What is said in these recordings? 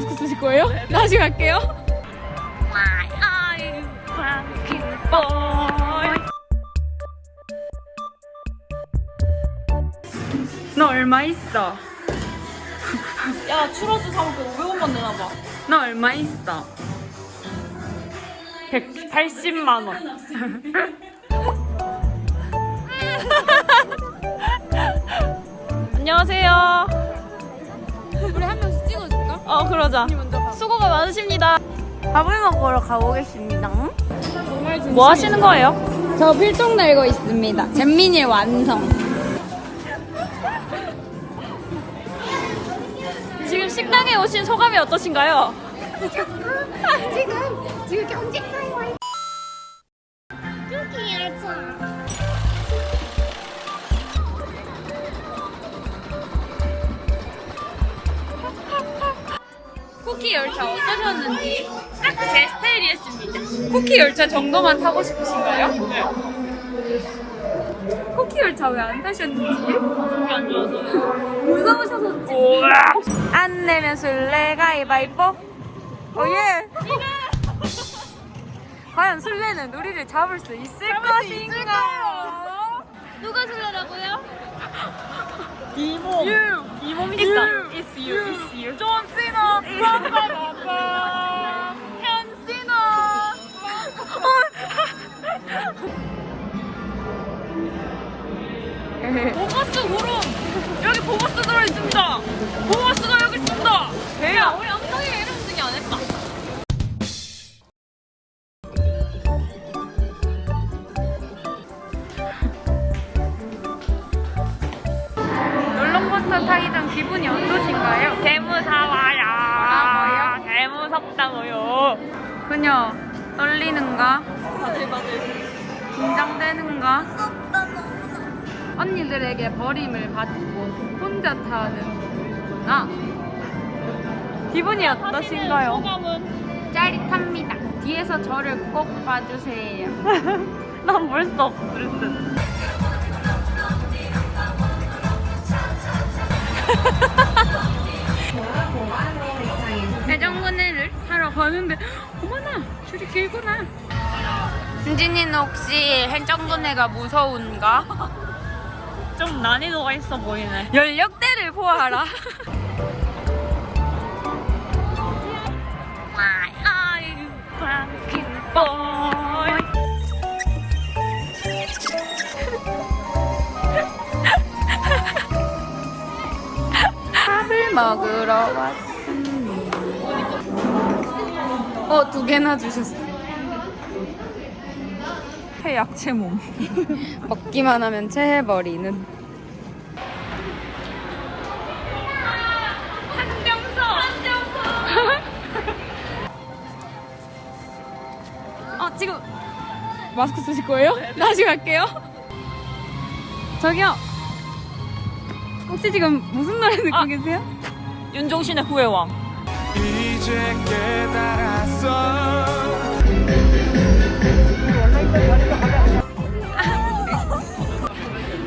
쓰실 거예요? 다시 갈게요. 너 얼마 있어? 야 추러스 그 500원만 내나 봐. 너 얼마 있어? 180만 원. 안녕하세요. 우리 한 명씩 찍 어 그러자. 수고가 많으십니다. 밥을 먹으러 가보겠습니다. 뭐 하시는 거예요? 저 필통 날고 있습니다. 잼민이의 완성. 지금 식당에 오신 소감이 어떠신가요? 지금 지금 경쟁사에 와 있어. 여기 열차. 쿠키 열차 어떠셨는지 딱 제 스타일이었습니다. 쿠키 열차 정도만 타고 싶으신가요? 네. 쿠키 열차 왜 안 타셨는지? 무서우셔서지. 안 내면 술래 가위바위보. 오예. 과연 술래는 우리를 잡을 수 있을 것인가요? 누가 술래라고요? 이모. You. 이몸 있어. It's you. It's you. 존 시나. 현 시나. 보거스 구름. 여기 보거스 들어 있습니다. 보거스가 여기 있습니다. 야 우리 엉덩이 이름 쓰기 안 했다. 롤러코스터 타기 전 기분이 어떠신가요? 개무사와야. 개무섭다고요. 그녀 떨리는가? 바들바들. 긴장되는가? 언니들에게 버림을 받고 혼자 타는구나. 기분이 어떠신가요? 소감은? 짜릿합니다. 뒤에서 저를 꼭 봐주세요. 난 벌써 없을 듯. 해장문회를 하러 가는데 어머나 줄이 길구나. 은진이는 혹시 해장문회가 무서운가? 좀 난이도가 있어 보이네. 연령대를 보아라. 먹으러 왔습니다. 어, 두 개나 주셨어. 해약체 몸. 먹기만 하면 체해버리는. 한정서. 한정서. 어 지금 마스크 쓰실 거예요? 다시 갈게요. 저기요. 혹시 지금 무슨 노래 듣고 아. 계세요? 윤종신의 후회 왕. 이제 깨달았어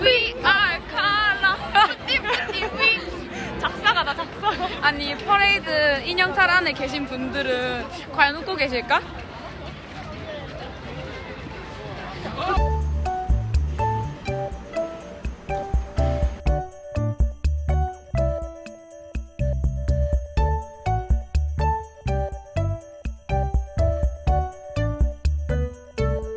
We are color. 작사가 나 작사. 아니 퍼레이드 인형탈 안에 계신 분들은 과연 웃고 계실까?